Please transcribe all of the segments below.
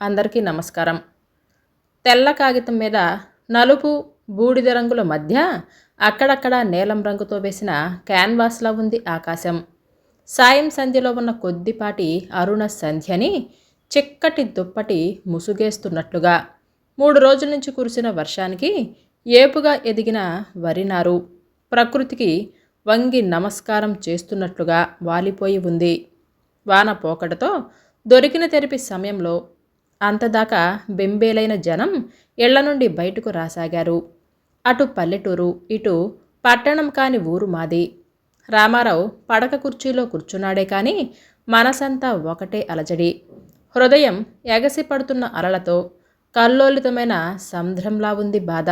అందరికీ నమస్కారం. తెల్ల కాగితం మీద నలుపు బూడిద రంగుల మధ్య అక్కడక్కడ నీలం రంగుతో వేసిన క్యాన్వాస్లా ఉంది ఆకాశం. సాయం సంధ్యలో ఉన్న కొద్దిపాటి అరుణ సంధ్యని చిక్కటి దుప్పటి ముసుగేస్తున్నట్లుగా మూడు రోజుల నుంచి కురిసిన వర్షానికి ఏపుగా ఎదిగిన వరినారు ప్రకృతికి వంగి నమస్కారం చేస్తున్నట్లుగా వాలిపోయి ఉంది. వాన పోకడతో దొరికిన తెరిపి సమయంలో అంతదాకా బెంబేలైన జనం ఇళ్ళ నుండి బయటకు రాసాగారు. అటు పల్లెటూరు ఇటు పట్టణం కాని ఊరు మాది. రామారావు పడక కుర్చీలో కూర్చున్నాడే కానీ మనసంతా ఒకటే అలజడి. హృదయం ఎగసి పడుతున్న అలలతో కల్లోలితమైన సంద్రంలా ఉంది బాధ.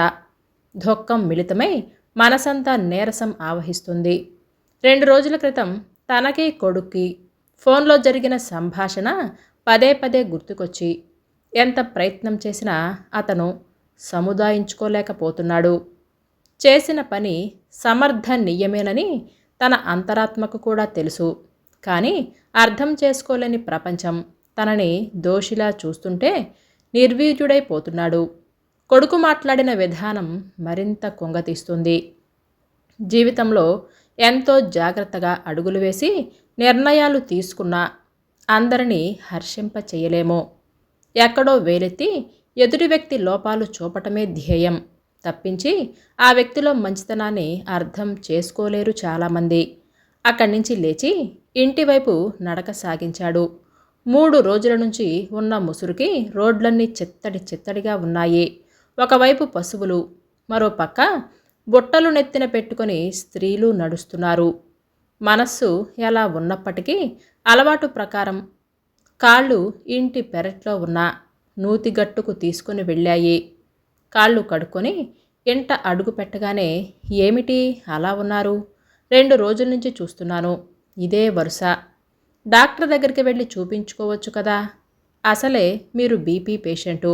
దుఃఖం మిళితమై మనసంతా నీరసం ఆవహిస్తుంది. రెండు రోజుల క్రితం తనకే కొడుక్కి ఫోన్లో జరిగిన సంభాషణ పదే పదే గుర్తుకొచ్చి ఎంత ప్రయత్నం చేసినా అతను సముదాయించుకోలేకపోతున్నాడు. చేసిన పని సమర్థనీయమేనని తన అంతరాత్మకు కూడా తెలుసు. కానీ అర్థం చేసుకోలేని ప్రపంచం తనని దోషిలా చూస్తుంటే నిర్వీర్యుడైపోతున్నాడు. కొడుకు మాట్లాడిన విధానం మరింత కొంగతీస్తుంది. జీవితంలో ఎంతో జాగ్రత్తగా అడుగులు వేసి నిర్ణయాలు తీసుకున్నా అందరినీ హర్షింప చేయలేమో ఎక్కడో వేలెత్తి ఎదుటి వ్యక్తి లోపాలు చూపటమే ధ్యేయం. తప్పించి ఆ వ్యక్తిలో మంచితనాన్ని అర్థం చేసుకోలేరు చాలామంది. అక్కడి నుంచి లేచి ఇంటివైపు నడక సాగించాడు. మూడు రోజుల నుంచి ఉన్న ముసురుకి రోడ్లన్నీ చిత్తడి చిత్తడిగా ఉన్నాయి. ఒకవైపు పశువులు మరోపక్క బుట్టలు నెత్తిన పెట్టుకొని స్త్రీలు నడుస్తున్నారు. మనస్సు ఎలా ఉన్నప్పటికీ అలవాటు ప్రకారం కాళ్ళు ఇంటి పెరట్లో ఉన్న నూతిగట్టుకు తీసుకుని వెళ్ళాయి. కాళ్ళు కడుక్కొని ఇంట అడుగు పెట్టగానే ఏమిటి? అలా ఉన్నారు? రెండు రోజుల నుంచి చూస్తున్నాను. ఇదే వరుస. డాక్టర్ దగ్గరికి వెళ్ళి చూపించుకోవచ్చు కదా? అసలే మీరు బీపీ పేషెంటు.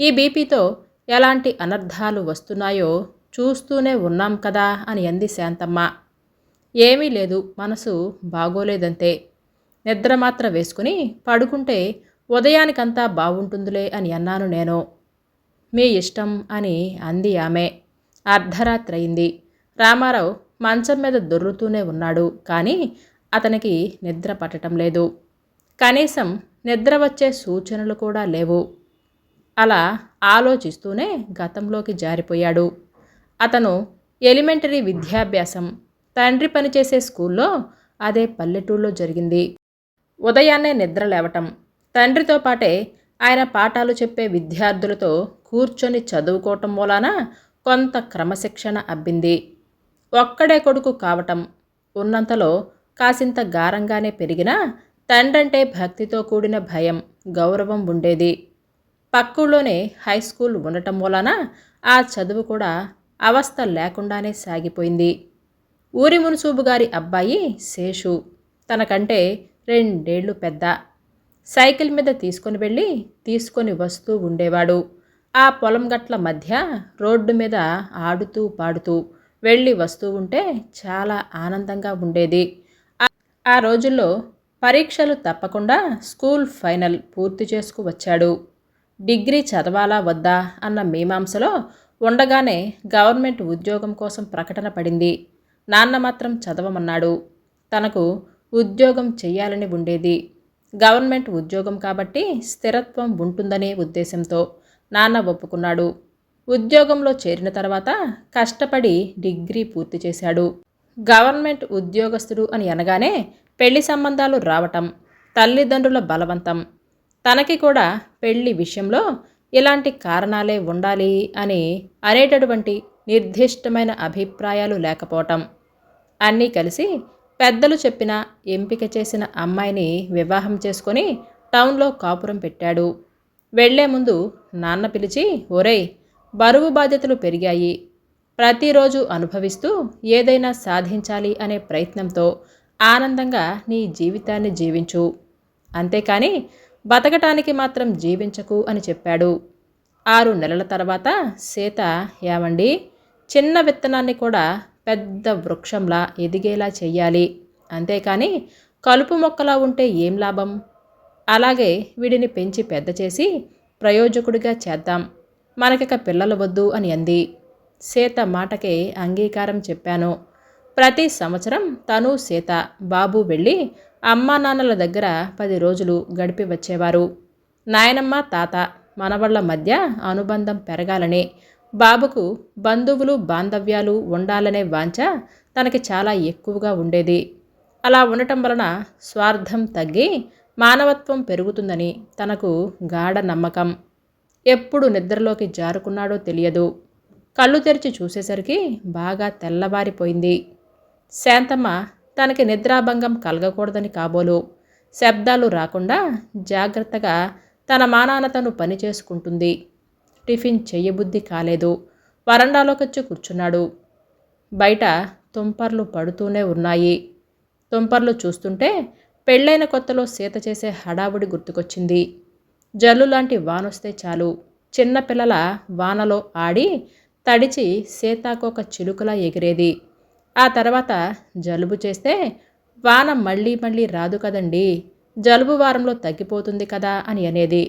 ఈ బీపీతో ఎలాంటి అనర్థాలు వస్తున్నాయో చూస్తూనే ఉన్నాం కదా అని అంది శాంతమ్మ. ఏమీ లేదు. మనసు బాగోలేదంతే. నిద్ర మాత్ర వేసుకుని పడుకుంటే ఉదయానికంతా బాగుంటుందిలే అని అన్నాను నేను. మీ ఇష్టం అని అంది ఆమె. అర్ధరాత్రి అయింది రామారావు మంచం మీద దొర్రుతూనే ఉన్నాడు కానీ అతనికి నిద్ర పట్టడం లేదు. కనీసం నిద్ర వచ్చే సూచనలు కూడా లేవు. అలా ఆలోచిస్తూనే గతంలోకి జారిపోయాడు. అతను ఎలిమెంటరీ విద్యాభ్యాసం తండ్రి పనిచేసే స్కూల్లో అదే పల్లెటూళ్ళలో జరిగింది. ఉదయాన్నే నిద్ర లేవటం. తండ్రితో పాటే ఆయన పాఠాలు చెప్పే విద్యార్థులతో కూర్చొని చదువుకోవటం మూలాన కొంత క్రమశిక్షణ అబ్బింది. ఒక్కడే కొడుకు కావటం. ఉన్నంతలో కాసింత గారంగానే పెరిగినా తండ్రంటే భక్తితో కూడిన భయం గౌరవం ఉండేది. పక్కుల్లోనే హై స్కూల్ ఉండటం వలన ఆ చదువు కూడా అవస్థ లేకుండానే సాగిపోయింది. ఊరి మునుసూబు గారి అబ్బాయి శేషు. తనకంటే రెండేళ్ళు పెద్ద. సైకిల్ మీద తీసుకొని వెళ్ళి తీసుకొని వస్తూ ఉండేవాడు. ఆ పొలం గట్ల మధ్య రోడ్డు మీద ఆడుతూ పాడుతూ వెళ్ళి వస్తూ ఉంటే చాలా ఆనందంగా ఉండేది. ఆ రోజుల్లో పరీక్షలు తప్పకుండా స్కూల్ ఫైనల్ పూర్తి చేసుకు వచ్చాడు. డిగ్రీ చదవాలా వద్దా అన్న మీమాంసలో ఉండగానే గవర్నమెంట్ ఉద్యోగం కోసం ప్రకటన పడింది. నాన్న మాత్రం చదవమన్నాడు. తనకు ఉద్యోగం చేయాలని ఉండేది. గవర్నమెంట్ ఉద్యోగం కాబట్టి స్థిరత్వం ఉంటుందనే ఉద్దేశంతో నాన్న ఒప్పుకున్నాడు. ఉద్యోగంలో చేరిన తర్వాత కష్టపడి డిగ్రీ పూర్తి చేశాడు. గవర్నమెంట్ ఉద్యోగస్తుడు అని అనగానే పెళ్ళి సంబంధాలు రావటం తల్లిదండ్రుల బలవంతం తనకి కూడా పెళ్ళి విషయంలో ఇలాంటి కారణాలే ఉండాలి అని అనేటటువంటి నిర్దిష్టమైన అభిప్రాయాలు లేకపోవటం. అన్నీ కలిసి పెద్దలు చెప్పిన ఎంపిక చేసిన అమ్మాయిని వివాహం చేసుకొని టౌన్లో కాపురం పెట్టాడు. వెళ్ళే ముందు నాన్న పిలిచి ఒరేయ్ బరువు బాధ్యతలు పెరిగాయి. ప్రతిరోజు అనుభవిస్తూ ఏదైనా సాధించాలి అనే ప్రయత్నంతో ఆనందంగా నీ జీవితాన్ని జీవించు. అంతేకాని బతకటానికి మాత్రం జీవించకు అని చెప్పాడు. ఆరు నెలల తర్వాత సీత ఏమండి? చిన్న విత్తనాన్ని కూడా పెద్ద వృక్షంలా ఎదిగేలా చెయ్యాలి. అంతేకాని కలుపు మొక్కలా ఉంటే ఏం లాభం? అలాగే వీడిని పెంచి పెద్ద చేసి ప్రయోజకుడిగా చేద్దాం. మనకిక పిల్లలు వద్దు అని అంది. సీత మాటకే అంగీకారం చెప్పాను. ప్రతి సంవత్సరం తను సీత బాబు వెళ్ళి అమ్మా నాన్నల దగ్గర పది రోజులు గడిపి వచ్చేవారు. నాయనమ్మ తాత మనవళ్ళ మధ్య అనుబంధం పెరగాలని బాబుకు బంధువులు బాంధవ్యాలు ఉండాలనే వాంఛ తనకి చాలా ఎక్కువగా ఉండేది. అలా ఉండటం వలన స్వార్థం తగ్గి మానవత్వం పెరుగుతుందని తనకు గాఢ నమ్మకం. ఎప్పుడు నిద్రలోకి జారుకున్నాడో తెలియదు. కళ్ళు తెరిచి చూసేసరికి బాగా తెల్లబారిపోయింది శాంతమ్మ తనకి నిద్రాభంగం కలగకూడదని కాబోలు. శబ్దాలు రాకుండా జాగ్రత్తగా తన మానాన తను పని చేసుకుంటుంది. టిఫిన్ చెయ్యబుద్ధి కాలేదు. వరండాలోకొచ్చి కూర్చున్నాడు. బయట తుంపర్లు పడుతూనే ఉన్నాయి. తుంపర్లు చూస్తుంటే పెళ్ళైన కొత్తలో సీత చేసే హడావుడి గుర్తుకొచ్చింది. జల్లు లాంటి వానొస్తే చాలు. చిన్నపిల్లల వానలో ఆడి తడిచి సీతాకోక చిలుకలా ఎగిరేది. ఆ తర్వాత జలుబు చేస్తే వాన మళ్ళీ మళ్ళీ రాదు కదండి. జలుబు వారంలో తగ్గిపోతుంది కదా అని అనేది.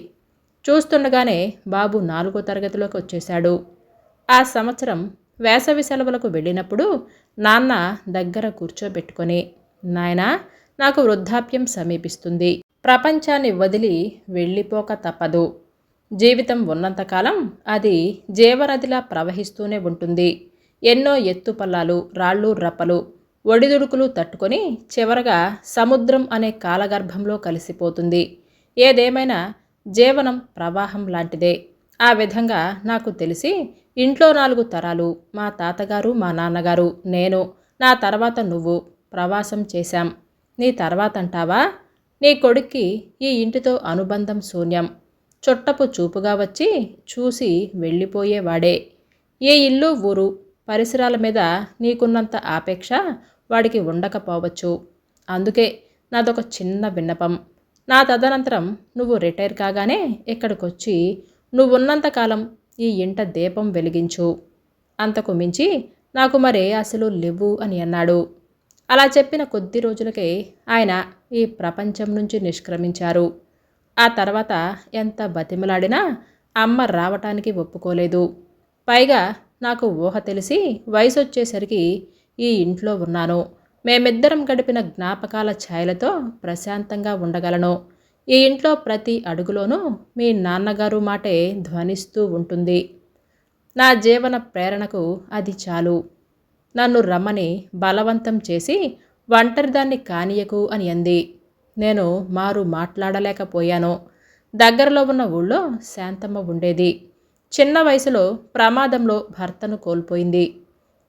చూస్తుండగానే బాబు నాలుగో తరగతిలోకి వచ్చేశాడు. ఆ సంవత్సరం వేసవి సెలవులకు వెళ్ళినప్పుడు నాన్న దగ్గర కూర్చోబెట్టుకొని నాయనా నాకు వృద్ధాప్యం సమీపిస్తుంది. ప్రపంచాన్ని వదిలి వెళ్ళిపోక తప్పదు. జీవితం ఉన్నంతకాలం అది జీవనదిలా ప్రవహిస్తూనే ఉంటుంది. ఎన్నో ఎత్తుపల్లాలు రాళ్ళు రప్పలు ఒడిదుడుకులు తట్టుకొని చివరగా సముద్రం అనే కాలగర్భంలో కలిసిపోతుంది. ఏదేమైనా జీవనం ప్రవాహం లాంటిదే. ఆ విధంగా నాకు తెలిసి ఇంట్లో నాలుగు తరాలు మా తాతగారు మా నాన్నగారు నేను నా తర్వాత నువ్వు ప్రవాసం చేశాం. నీ తర్వాత అంటావా నీ కొడుక్కి ఈ ఇంటితో అనుబంధం శూన్యం. చుట్టపు చూపుగా వచ్చి చూసి వెళ్ళిపోయేవాడే. ఏ ఇల్లు ఊరు పరిసరాల మీద నీకున్నంత ఆపేక్ష వాడికి ఉండకపోవచ్చు. అందుకే నాదొక చిన్న విన్నపం. నా తదనంతరం నువ్వు రిటైర్ కాగానే ఇక్కడికొచ్చి నువ్వున్నంతకాలం ఈ ఇంట దీపం వెలిగించు. అంతకు మించి నాకు మరే అసలు లేవు అని అన్నాడు. అలా చెప్పిన కొద్ది రోజులకే ఆయన ఈ ప్రపంచం నుంచి నిష్క్రమించారు. ఆ తర్వాత ఎంత బతిమలాడినా అమ్మ రావటానికి ఒప్పుకోలేదు. పైగా నాకు ఊహ తెలిసి వయసు వచ్చేసరికి ఈ ఇంట్లో ఉన్నాను. మేమిద్దరం గడిపిన జ్ఞాపకాల ఛాయలతో ప్రశాంతంగా ఉండగలను. ఈ ఇంట్లో ప్రతి అడుగులోనూ మీ నాన్నగారు మాటే ధ్వనిస్తూ ఉంటుంది. నా జీవన ప్రేరణకు అది చాలు. నన్ను రమ్మని బలవంతం చేసి ఒంటరిదాన్ని కానియకు అని అంది. నేను మారు మాట్లాడలేకపోయాను. దగ్గరలో ఉన్న ఊళ్ళో శాంతమ్మ ఉండేది. చిన్న వయసులో ప్రమాదంలో భర్తను కోల్పోయింది.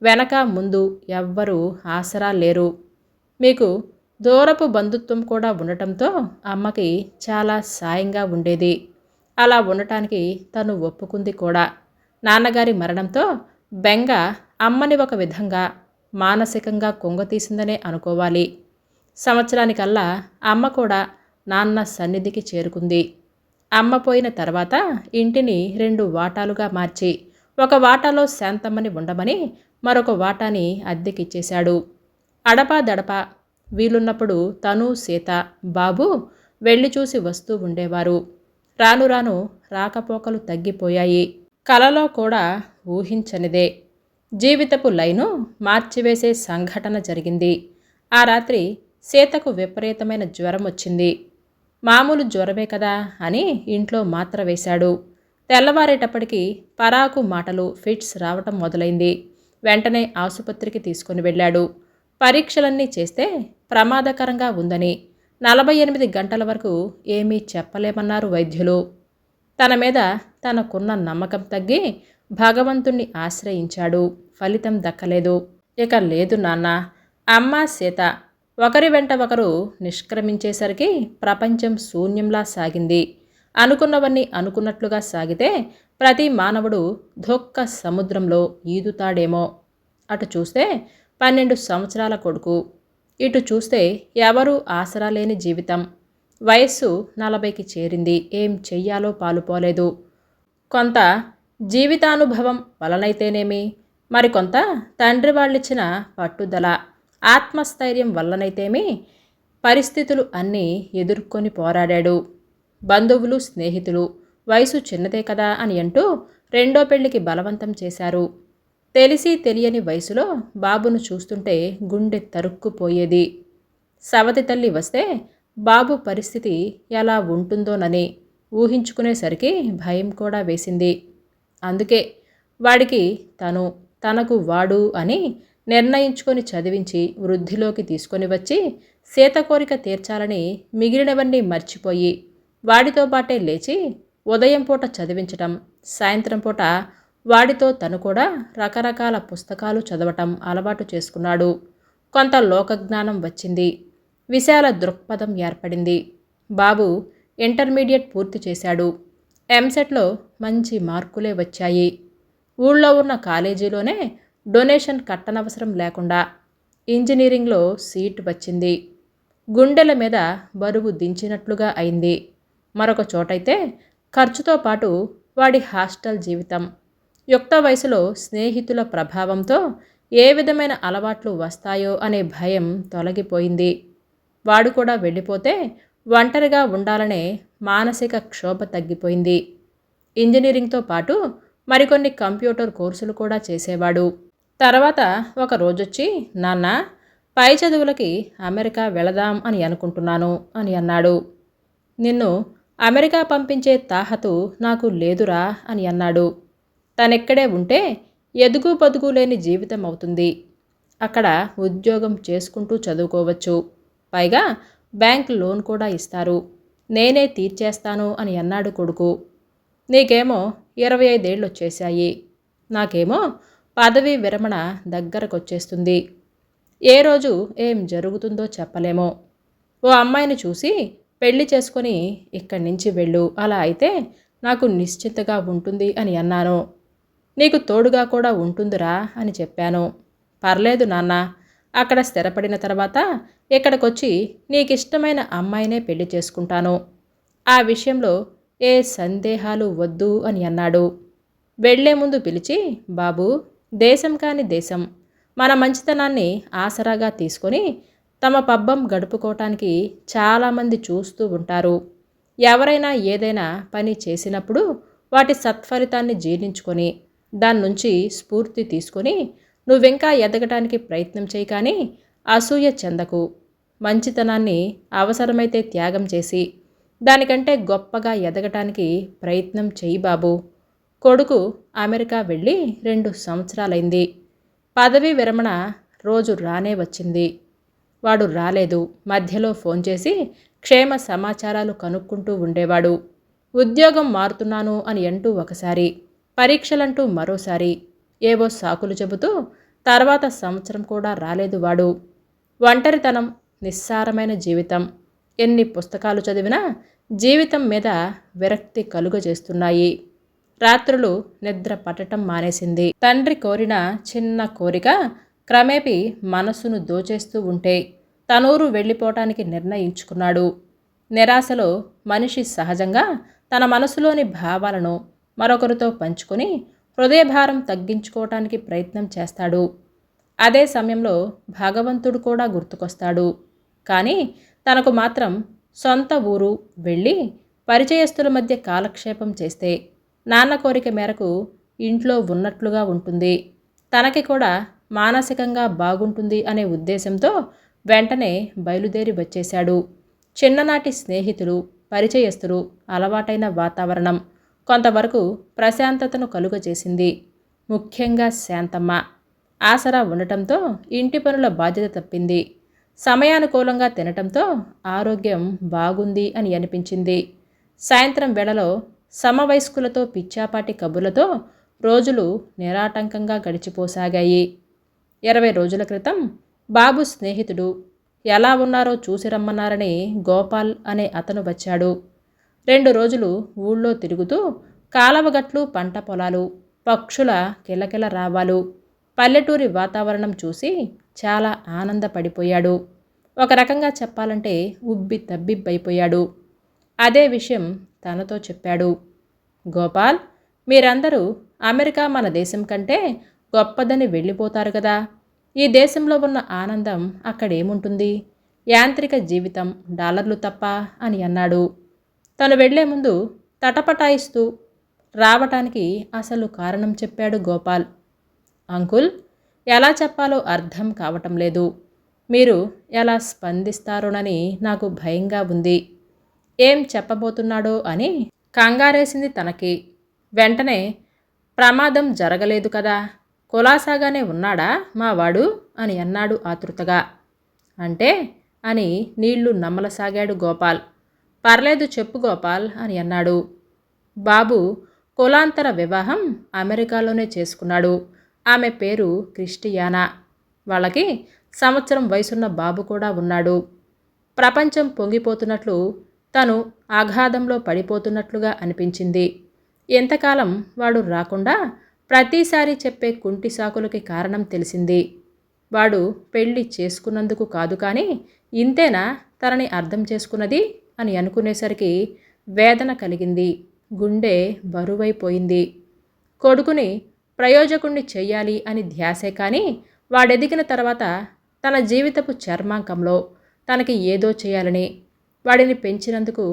వెనక ముందు ఎవ్వరూ ఆసరా లేరు. మీకు దూరపు బంధుత్వం కూడా ఉండటంతో అమ్మకి చాలా సాయంగా ఉండేది. అలా ఉండటానికి తను ఒప్పుకుంది కూడా. నాన్నగారి మరణంతో బెంగ అమ్మని ఒక విధంగా మానసికంగా కుంగతీసిందనే అనుకోవాలి. సంవత్సరానికల్లా అమ్మ కూడా నాన్న సన్నిధికి చేరుకుంది. అమ్మ పోయిన తర్వాత ఇంటిని రెండు వాటాలుగా మార్చి ఒక వాటాలో శాంతమ్మని ఉండమని మరొక వాటాని అద్దెకిచ్చేశాడు. అడపా దడపా వీలున్నప్పుడు తను సీత బాబు వెళ్ళి చూసి వస్తూ ఉండేవారు. రాను రాను రాకపోకలు తగ్గిపోయాయి. కలలో కూడా ఊహించనిదే. జీవితపు లైను మార్చివేసే సంఘటన జరిగింది. ఆ రాత్రి సీతకు విపరీతమైన జ్వరం వచ్చింది మామూలు జ్వరమే కదా అని ఇంట్లో మాత్ర వేశాడు. తెల్లవారేటప్పటికి పరాకు మాటలు ఫిట్స్ రావటం మొదలైంది. వెంటనే ఆసుపత్రికి తీసుకుని వెళ్ళాడు. పరీక్షలన్నీ చేస్తే ప్రమాదకరంగా ఉందని నలభై ఎనిమిది గంటల వరకు ఏమీ చెప్పలేమన్నారు వైద్యులు. తన మీద తనకున్న నమ్మకం తగ్గి భగవంతుణ్ణి ఆశ్రయించాడు. ఫలితం దక్కలేదు. ఇక లేదు నాన్న. అమ్మ సీత ఒకరి వెంట ఒకరు నిష్క్రమించేసరికి ప్రపంచం శూన్యంలా సాగింది. అనుకున్నవన్నీ అనుకున్నట్లుగా సాగితే ప్రతి మానవుడు ధొక్క సముద్రంలో ఈదుతాడేమో. అటు చూస్తే పన్నెండు సంవత్సరాల కొడుకు. ఇటు చూస్తే ఎవరూ ఆసరా లేని జీవితం. వయస్సు నలభైకి చేరింది. ఏం చెయ్యాలో పాలుపోలేదు కొంత జీవితానుభవం వలనైతేనేమి? మరికొంత తండ్రి వాళ్ళిచ్చిన పట్టుదల ఆత్మస్థైర్యం వల్లనైతేమి? పరిస్థితులు అన్నీ ఎదుర్కొని పోరాడాడు. బంధువులు స్నేహితులు వయసు చిన్నదే కదా అని అంటూ రెండో పెళ్ళికి బలవంతం చేశారు. తెలిసి తెలియని వయసులో బాబును చూస్తుంటే గుండె తరుక్కుపోయేది. సవతి తల్లి వస్తే బాబు పరిస్థితి ఎలా ఉంటుందోనని ఊహించుకునేసరికి భయం కూడా వేసింది. అందుకే వాడికి తను తనకు వాడు అని నిర్ణయించుకొని చదివించి వృద్ధిలోకి తీసుకొని వచ్చి సీత కోరిక తీర్చాలని మిగిలినవన్నీ మర్చిపోయి వాడితో పాటే లేచి ఉదయం పూట చదివించటం సాయంత్రం పూట వాడితో తను కూడా రకరకాల పుస్తకాలు చదవటం అలవాటు చేసుకున్నాడు. కొంత లోకజ్ఞానం వచ్చింది. విశాల దృక్పథం ఏర్పడింది. బాబు ఇంటర్మీడియట్ పూర్తి చేశాడు. ఎంసెట్లో మంచి మార్కులే వచ్చాయి. ఊళ్ళో ఉన్న కాలేజీలోనే డొనేషన్ కట్టనవసరం లేకుండా ఇంజనీరింగ్లో సీట్ వచ్చింది. గుండెల మీద బరువు దించినట్లుగా అయింది. మరొక చోటైతే ఖర్చుతో పాటు వాడి హాస్టల్ జీవితం. యుక్త వయసులో స్నేహితుల ప్రభావంతో ఏ విధమైన అలవాట్లు వస్తాయో అనే భయం తొలగిపోయింది. వాడు కూడా వెళ్ళిపోతే ఒంటరిగా ఉండాలనే మానసిక క్షోభ తగ్గిపోయింది. ఇంజనీరింగ్తో పాటు మరికొన్ని కంప్యూటర్ కోర్సులు కూడా చేసేవాడు. తర్వాత ఒక రోజొచ్చి నాన్న పై చదువులకి అమెరికా వెళదాం అని అనుకుంటున్నాను అని అన్నాడు. నిన్ను అమెరికా పంపించే తాహతు నాకు లేదురా అని అన్నాడు. తనెక్కడే ఉంటే ఎదుగు బతుకు లేని జీవితం అవుతుంది. అక్కడ ఉద్యోగం చేసుకుంటూ చదువుకోవచ్చు. పైగా బ్యాంక్ లోన్ కూడా ఇస్తారు. నేనే తీర్చేస్తాను అని అన్నాడు కొడుకు. నీకేమో ఇరవై ఐదేళ్ళు వచ్చేశాయి నాకేమో పదవీ విరమణ దగ్గరకొచ్చేస్తుంది. ఏ రోజు ఏం జరుగుతుందో చెప్పలేమో. ఓ అమ్మాయిని చూసి పెళ్ళి చేసుకొని ఇక్కడి నుంచి వెళ్ళు. అలా అయితే నాకు నిశ్చింతగా ఉంటుంది అని అన్నాను. నీకు తోడుగా కూడా ఉంటుందిరా అని చెప్పాను. పర్లేదు నాన్న. అక్కడ స్థిరపడిన తర్వాత ఇక్కడికొచ్చి నీకిష్టమైన అమ్మాయినే పెళ్ళి చేసుకుంటాను. ఆ విషయంలో ఏ సందేహాలు వద్దు అని అన్నాడు. వెళ్ళే ముందు పిలిచి బాబు దేశం కాని దేశం. మన మంచితనాన్ని ఆసరాగా తీసుకొని తమ పబ్బం గడుపుకోవటానికి చాలామంది చూస్తూ ఉంటారు. ఎవరైనా ఏదైనా పని చేసినప్పుడు వాటి సత్ఫలితాన్ని జీర్ణించుకొని దాని నుంచి స్ఫూర్తి తీసుకొని నువ్వింకా ఎదగటానికి ప్రయత్నం చేయి కానీ అసూయ చెందకు. మంచితనాన్ని అవసరమైతే త్యాగం చేసి దానికంటే గొప్పగా ఎదగటానికి ప్రయత్నం చేయి బాబు. కొడుకు అమెరికా వెళ్ళి రెండు సంవత్సరాలైంది. పదవీ విరమణ రోజు రానే వచ్చింది. వాడు రాలేదు. మధ్యలో ఫోన్ చేసి క్షేమ సమాచారాలు కనుక్కుంటూ ఉండేవాడు. ఉద్యోగం మారుతున్నాను అని అంటూ ఒకసారి పరీక్షలంటూ మరోసారి ఏవో సాకులు చెబుతూ తర్వాత సంవత్సరం కూడా రాలేదు వాడు. ఒంటరితనం నిస్సారమైన జీవితం. ఎన్ని పుస్తకాలు చదివినా జీవితం మీద విరక్తి కలుగజేస్తున్నాయి. రాత్రులు నిద్ర పట్టటం మానేసింది. తండ్రి కోరిన చిన్న కోరిక క్రమేపీ మనసును దోచేస్తూ ఉంటే తనూరు వెళ్ళిపోవటానికి నిర్ణయించుకున్నాడు. నిరాశలో మనిషి సహజంగా తన మనసులోని భావాలను మరొకరితో పంచుకొని హృదయభారం తగ్గించుకోవటానికి ప్రయత్నం చేస్తాడు. అదే సమయంలో భగవంతుడు కూడా గుర్తుకొస్తాడు. కానీ తనకు మాత్రం సొంత ఊరు వెళ్ళి పరిచయస్తుల మధ్య కాలక్షేపం చేస్తే నాన్న కోరిక మేరకు ఇంట్లో ఉన్నట్లుగా ఉంటుంది. తనకి కూడా మానసికంగా బాగుంటుంది అనే ఉద్దేశంతో వెంటనే బయలుదేరి వచ్చేశాడు. చిన్ననాటి స్నేహితులు పరిచయస్తులు అలవాటైన వాతావరణం. కొంతవరకు ప్రశాంతతను కలుగజేసింది. ముఖ్యంగా శాంతమ్మ. ఆసరా ఉండటంతో ఇంటి పనుల బాధ్యత తప్పింది. సమయానుకూలంగా తినటంతో ఆరోగ్యం బాగుంది అని అనిపించింది. సాయంత్రం వేళలో సమవయస్కులతో పిచ్చాపాటి కబుర్లతో రోజులు నిరాటంకంగా గడిచిపోసాగాయి. ఇరవై రోజుల క్రితం బాబు స్నేహితుడు ఎలా ఉన్నారో చూసి రమ్మన్నారని గోపాల్ అనే అతను వచ్చాడు. రెండు రోజులు ఊళ్ళో తిరుగుతూ కాలవగట్లు పంట పొలాలు పక్షుల కిలకిల రావాలు పల్లెటూరి వాతావరణం చూసి చాలా ఆనందపడిపోయాడు. ఒక రకంగా చెప్పాలంటే ఉబ్బి తబ్బిబ్బైపోయాడు. అదే విషయం తనతో చెప్పాడు. గోపాల్ మీరందరూ అమెరికా మన దేశం కంటే గొప్పదని వెళ్ళిపోతారు కదా. ఈ దేశంలో ఉన్న ఆనందం అక్కడేముంటుంది? యాంత్రిక జీవితం డాలర్లు తప్ప అని అన్నాడు. తను వెళ్ళే ముందు తటపటాయిస్తూ రావటానికి అసలు కారణం చెప్పాడు గోపాల్. అంకుల్ ఎలా చెప్పాలో అర్థం కావటం లేదు. మీరు ఎలా స్పందిస్తారోనని నాకు భయంగా ఉంది. ఏం చెప్పబోతున్నాడో అని కంగారేసింది తనకి. వెంటనే ప్రమాదం జరగలేదు కదా. కులాసాగానే ఉన్నాడా మావాడు అని అన్నాడు ఆతృతగా. అంటే? అని నీళ్ళు నమ్మలసాగాడు గోపాల్. పర్లేదు చెప్పు గోపాల్ అని అన్నాడు. బాబు కులాంతర వివాహం అమెరికాలోనే చేసుకున్నాడు. ఆమె పేరు క్రిస్టియానా. వాళ్ళకి సంవత్సరం వయసున్న బాబు కూడా ఉన్నాడు. ప్రపంచం పొంగిపోతున్నట్లు తను ఆఘాతంలో పడిపోతున్నట్లుగా అనిపించింది. ఎంతకాలం వాడు రాకుండా ప్రతిసారి చెప్పే కుంటి సాకులకి కారణం తెలిసింది. వాడు పెళ్ళి చేసుకున్నందుకు కాదు కానీ ఇంతేనా తనని అర్థం చేసుకున్నది? అని అనుకునేసరికి వేదన కలిగింది. గుండె బరువైపోయింది. కొడుకుని ప్రయోజకుణ్ణి చెయ్యాలి అని ధ్యాసే కానీ వాడెదిగిన తర్వాత తన జీవితపు చర్మాంకంలో తనకి ఏదో చేయాలని వాడిని పెంచినందుకు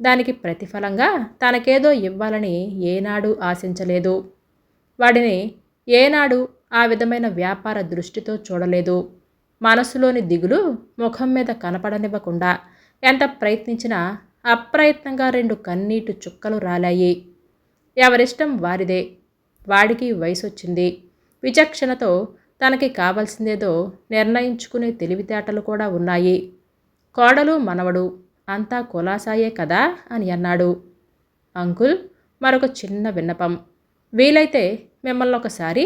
దానికి ప్రతిఫలంగా తనకేదో ఇవ్వాలని ఏనాడు ఆశించలేదు. వాడిని ఏనాడు ఆ విధమైన వ్యాపార దృష్టితో చూడలేదు. మనసులోని దిగులు ముఖం మీద కనపడనివ్వకుండా ఎంత ప్రయత్నించినా అప్రయత్నంగా రెండు కన్నీటి చుక్కలు రాలాయి. ఎవరిష్టం వారిదే. వాడికి వయసు వచ్చింది విచక్షణతో తనకి కావలసిందేదో నిర్ణయించుకునే తెలివితేటలు కూడా ఉన్నాయి. కోడలు మనవడు అంతా కులాసాయే కదా అని అన్నాడు. అంకుల్ మరొక చిన్న విన్నపం. వీలైతే మిమ్మల్ని ఒకసారి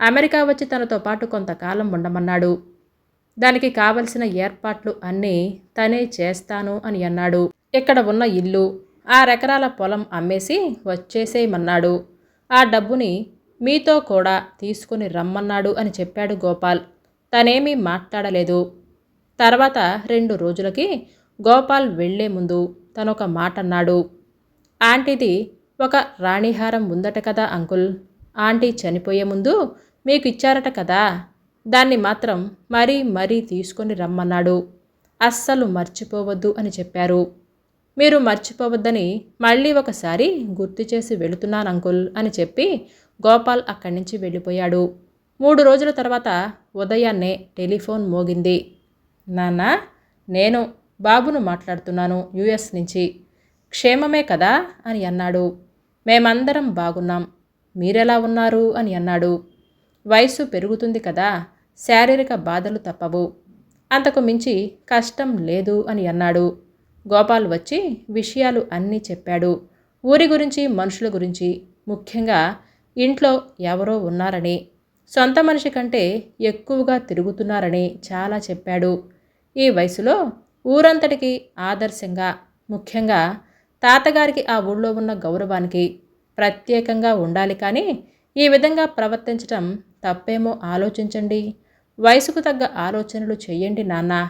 అమెరికా వచ్చి తనతో పాటు కొంతకాలం ఉండమన్నాడు. దానికి కావలసిన ఏర్పాట్లు అన్నీ తనే చేస్తాను అని అన్నాడు. ఇక్కడ ఉన్న ఇల్లు ఆరెకరాల పొలం అమ్మేసి వచ్చేసేయమన్నాడు. ఆ డబ్బుని మీతో కూడా తీసుకుని రమ్మన్నాడు అని చెప్పాడు గోపాల్. తనేమీ మాట్లాడలేదు. తర్వాత రెండు రోజులకి గోపాల్ వెళ్ళే ముందు తనొక మాట అన్నాడు ఆంటీది ఒక రాణిహారం ఉందట కదా అంకుల్. ఆంటీ చనిపోయే ముందు మీకు ఇచ్చారట కదా. దాన్ని మాత్రం మరీ మరీ తీసుకొని రమ్మన్నాడు. అస్సలు మర్చిపోవద్దు అని చెప్పారు. మీరు మర్చిపోవద్దని మళ్ళీ ఒకసారి గుర్తు చేసి వెళుతున్నాను అంకుల్ అని చెప్పి గోపాల్ అక్కడి నుంచి వెళ్ళిపోయాడు. మూడు రోజుల తర్వాత ఉదయాన్నే టెలిఫోన్ మోగింది. నాన్న నేను బాబును మాట్లాడుతున్నాను యుఎస్ నుంచి. క్షేమమే కదా అని అన్నాడు. మేమందరం బాగున్నాం. మీరెలా ఉన్నారు? అని అన్నాడు. వయసు పెరుగుతుంది కదా శారీరక బాధలు తప్పవు. అంతకు మించి కష్టం లేదు అని అన్నాడు. గోపాల్ వచ్చి విషయాలు అన్నీ చెప్పాడు. ఊరి గురించి మనుషుల గురించి. ముఖ్యంగా ఇంట్లో ఎవరో ఉన్నారని సొంత మనిషి కంటే ఎక్కువగా తిరుగుతున్నారని చాలా చెప్పాడు. ఈ వయసులో ఊరంతటికి ఆదర్శంగా ముఖ్యంగా తాతగారికి ఆ ఊళ్ళో ఉన్న గౌరవానికి ప్రత్యేకంగా ఉండాలి కానీ ఈ విధంగా ప్రవర్తించటం తప్పేమో ఆలోచించండి. వయసుకు తగ్గ ఆలోచనలు చేయండి నాన్న.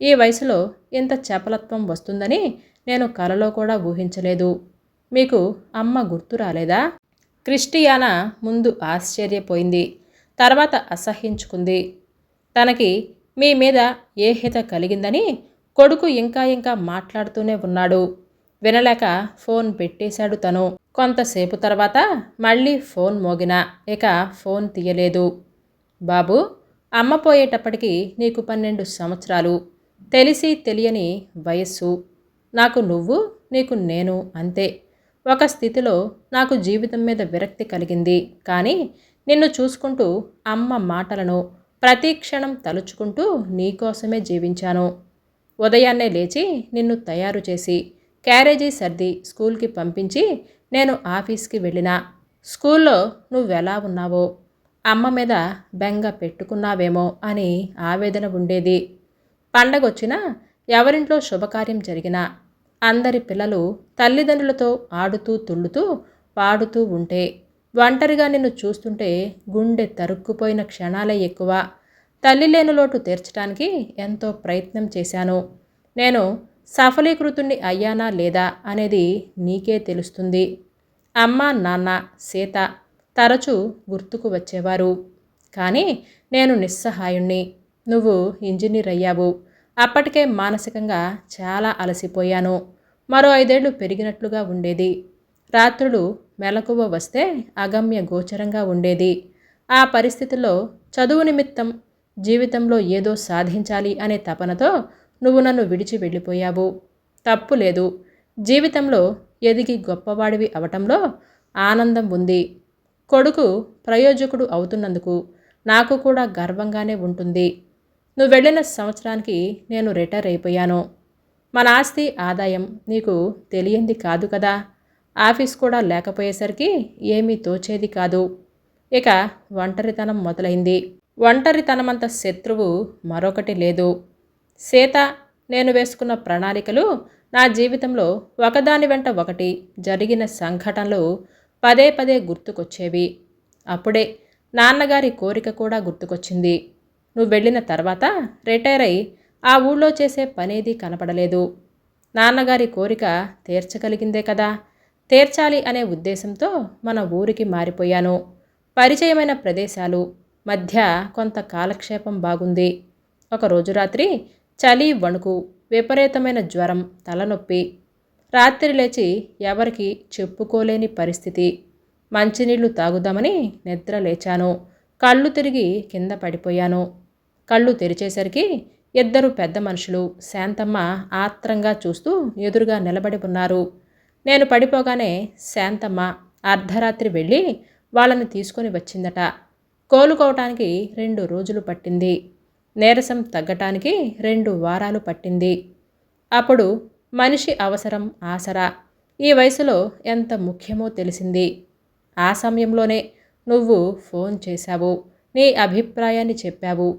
ఈ వయసులో ఇంత చపలత్వం వస్తుందని నేను కలలో కూడా ఊహించలేదు. మీకు అమ్మ గుర్తు రాలేదా? క్రిస్టియానా ముందు ఆశ్చర్యపోయింది. తర్వాత అసహ్యించుకుంది. తనకి మీ మీద ఏ హిత కలిగిందని కొడుకు ఇంకా ఇంకా మాట్లాడుతూనే ఉన్నాడు. వినలేక ఫోన్ పెట్టేశాడు తను. కొంతసేపు తర్వాత మళ్ళీ ఫోన్ మోగిన. ఇక ఫోన్ తీయలేదు. బాబు అమ్మ పోయేటప్పటికి నీకు పన్నెండు సంవత్సరాలు. తెలిసి తెలియని వయస్సు. నాకు నువ్వు నీకు నేను అంతే. ఒక స్థితిలో నాకు జీవితం మీద విరక్తి కలిగింది. కానీ నిన్ను చూసుకుంటూ అమ్మ మాటలను ప్రతి క్షణం తలుచుకుంటూ నీకోసమే జీవించాను. ఉదయాన్నే లేచి నిన్ను తయారు చేసి క్యారేజీ సర్ది స్కూల్కి పంపించి నేను ఆఫీస్కి వెళ్ళినా. స్కూల్లో నువ్వెలా ఉన్నావో? అమ్మ మీద బెంగ పెట్టుకున్నావేమో అని ఆవేదన ఉండేది. పండగొచ్చినా ఎవరింట్లో శుభకార్యం జరిగినా అందరి పిల్లలు తల్లిదండ్రులతో ఆడుతూ తుళ్ళుతూ పాడుతూ ఉంటే ఒంటరిగా నిన్ను చూస్తుంటే గుండె తరుక్కుపోయిన క్షణాలే ఎక్కువ. తల్లి లేని లోటు తీర్చడానికి ఎంతో ప్రయత్నం చేశాను. నేను సఫలీకృతుణ్ణి అయ్యానా లేదా అనేది నీకే తెలుస్తుంది. అమ్మ నాన్న సీత తరచూ గుర్తుకు వచ్చేవారు. కానీ నేను నిస్సహాయుణ్ణి. నువ్వు ఇంజనీర్ అయ్యావు. అప్పటికే మానసికంగా చాలా అలసిపోయాను. మరో ఐదేళ్ళు పెరిగినట్లుగా ఉండేది. రాత్రులు మెలకువ వస్తే అగమ్య గోచరంగా ఉండేది. ఆ పరిస్థితుల్లో చదువు నిమిత్తం జీవితంలో ఏదో సాధించాలి అనే తపనతో నువ్వు నన్ను విడిచి వెళ్ళిపోయావు. తప్పు లేదు. జీవితంలో ఎదిగి గొప్పవాడివి అవటంలో ఆనందం ఉంది. కొడుకు ప్రయోజకుడు అవుతున్నందుకు నాకు కూడా గర్వంగానే ఉంటుంది. నువ్వు వెళ్ళిన సంవత్సరానికి నేను రిటైర్ అయిపోయాను. మన ఆస్తి ఆదాయం నీకు తెలియంది కాదు కదా. ఆఫీస్ కూడా లేకపోయేసరికి ఏమీ తోచేది కాదు. ఇక ఒంటరితనం మొదలైంది. ఒంటరితనమంత శత్రువు మరొకటి లేదు. సీత నేను వేసుకున్న ప్రణాళికలు నా జీవితంలో ఒకదాని వెంట ఒకటి జరిగిన సంఘటనలు పదే పదే గుర్తుకొచ్చేవి. అప్పుడే నాన్నగారి కోరిక కూడా గుర్తుకొచ్చింది. నువ్వు వెళ్ళిన తర్వాత రిటైర్ అయి ఆ ఊళ్ళో చేసే పనేది కనపడలేదు. నాన్నగారి కోరిక తీర్చగలిగిందే కదా. తీర్చాలి అనే ఉద్దేశంతో మన ఊరికి మారిపోయాను. పరిచయమైన ప్రదేశాలు మధ్య కొంత కాలక్షేపం బాగుంది. ఒక రోజు రాత్రి చలి వణుకు విపరీతమైన జ్వరం తలనొప్పి. రాత్రి లేచి ఎవరికి చెప్పుకోలేని పరిస్థితి. మంచినీళ్ళు తాగుదామని నిద్ర లేచాను. కళ్ళు తిరిగి కింద పడిపోయాను. కళ్ళు తెరిచేసరికి ఇద్దరు పెద్ద మనుషులు శాంతమ్మ ఆత్రంగా చూస్తూ ఎదురుగా నిలబడి ఉన్నారు. నేను పడిపోగానే శాంతమ్మ అర్ధరాత్రి వెళ్ళి వాళ్ళని తీసుకొని వచ్చిందట. కోలుకోవటానికి రెండు రోజులు పట్టింది. నీరసం తగ్గటానికి రెండు వారాలు పట్టింది. అప్పుడు మనిషి అవసరం ఆసరా. ఈ వయసులో ఎంత ముఖ్యమో తెలిసింది. ఆ సమయంలోనే నువ్వు ఫోన్ చేశావు. నీ అభిప్రాయాన్ని చెప్పావు.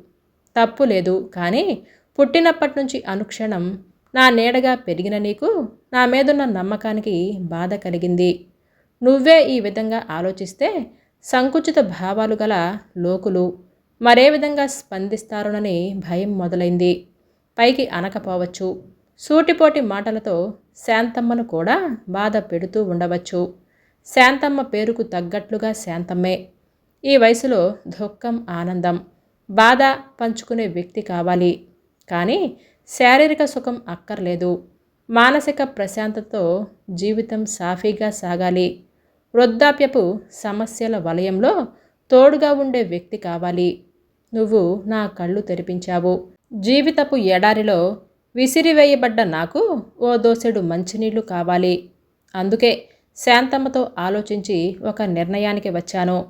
తప్పు లేదు కానీ పుట్టినప్పటి నుంచి అనుక్షణం నా నీడగా పెరిగిన నీకు నా మీదున్న నమ్మకానికి బాధ కలిగింది. నువ్వే ఈ విధంగా ఆలోచిస్తే సంకుచిత భావాలు గల లోకులు. మరే విధంగా స్పందిస్తారోనని భయం మొదలైంది. పైకి అనకపోవచ్చు. సూటిపోటి మాటలతో శాంతమ్మను కూడా బాధ పెడుతూ ఉండవచ్చు. శాంతమ్మ పేరుకు తగ్గట్లుగా శాంతమ్మే. ఈ వయసులో దుఃఖం ఆనందం బాధ పంచుకునే వ్యక్తి కావాలి. కానీ శారీరక సుఖం అక్కర్లేదు. మానసిక ప్రశాంతతో జీవితం సాఫీగా సాగాలి. వృద్ధాప్యపు సమస్యల వలయంలో తోడుగా ఉండే వ్యక్తి కావాలి. నువ్వు నా కళ్ళు తెరిపించావు. జీవితపు ఎడారిలో విసిరివేయబడ్డ నాకు ఓ దోసెడు మంచినీళ్ళు కావాలి. అందుకే శాంతమ్మతో ఆలోచించి ఒక నిర్ణయానికి వచ్చాను.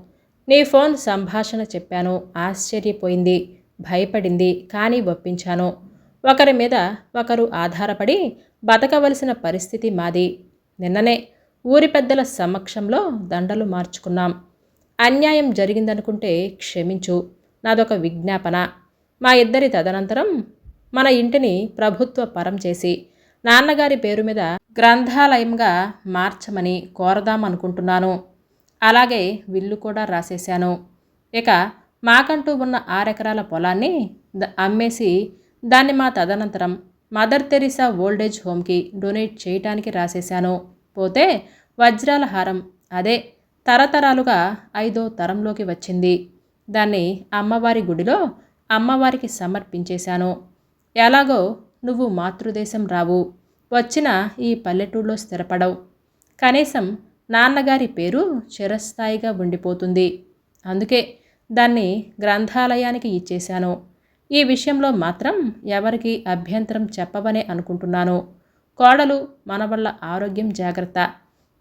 నీ ఫోన్ సంభాషణ చెప్పాను. ఆశ్చర్యపోయింది భయపడింది కానీ ఒప్పించాను. ఒకరి మీద ఒకరు ఆధారపడి బతకవలసిన పరిస్థితి మాది. నిన్ననే ఊరి పెద్దల సమక్షంలో దండలు మార్చుకున్నాం. అన్యాయం జరిగిందనుకుంటే క్షమించు. నాదొక విజ్ఞాపన. మా ఇద్దరి తదనంతరం మన ఇంటిని ప్రభుత్వ పరం చేసి నాన్నగారి పేరు మీద గ్రంథాలయంగా మార్చమని కోరదామనుకుంటున్నాను. అలాగే విల్లు కూడా రాసేశాను. ఇక మాకంటూ ఉన్న ఆరెకరాల పొలాన్ని అమ్మేసి దాన్ని మా తదనంతరం మదర్ తెరిసా ఓల్డేజ్ హోమ్కి డొనేట్ చేయటానికి రాసేశాను. పోతే వజ్రాల హారం అదే. తరతరాలుగా ఐదో తరంలోకి వచ్చింది. దాన్ని అమ్మవారి గుడిలో అమ్మవారికి సమర్పించేశాను. ఎలాగో నువ్వు మాతృదేశం రావు. వచ్చిన ఈ పల్లెటూళ్ళలో స్థిరపడవు. కనీసం నాన్నగారి పేరు చిరస్థాయిగా ఉండిపోతుంది. అందుకే దాన్ని గ్రంథాలయానికి ఇచ్చేశాను. ఈ విషయంలో మాత్రం ఎవరికి అభ్యంతరం చెప్పవనే అనుకుంటున్నాను. కోడలు మన వల్ల ఆరోగ్యం జాగ్రత్త.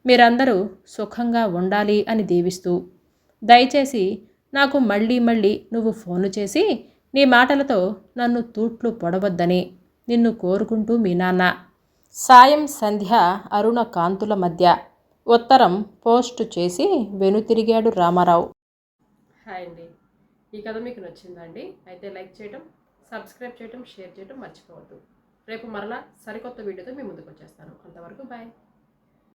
మీరందరూ సుఖంగా ఉండాలి అని దీవిస్తూ దయచేసి నాకు మళ్ళీ మళ్ళీ నువ్వు ఫోను చేసి నీ మాటలతో నన్ను తూట్లు పొడవద్దని నిన్ను కోరుకుంటూ మీ నాన్న. సాయం సంధ్య అరుణ కాంతుల మధ్య ఉత్తరం పోస్ట్ చేసి వెనుతిరిగాడు రామారావు. హాయ్ అండి. ఈ కథ మీకు నచ్చిందండి అయితే లైక్ చేయటం సబ్స్క్రైబ్ చేయటం షేర్ చేయటం మర్చిపోవద్దు. రేపు మరలా సరికొత్త వీడియోతో మీ ముందుకు వచ్చేస్తాను. అంతవరకు బాయ్.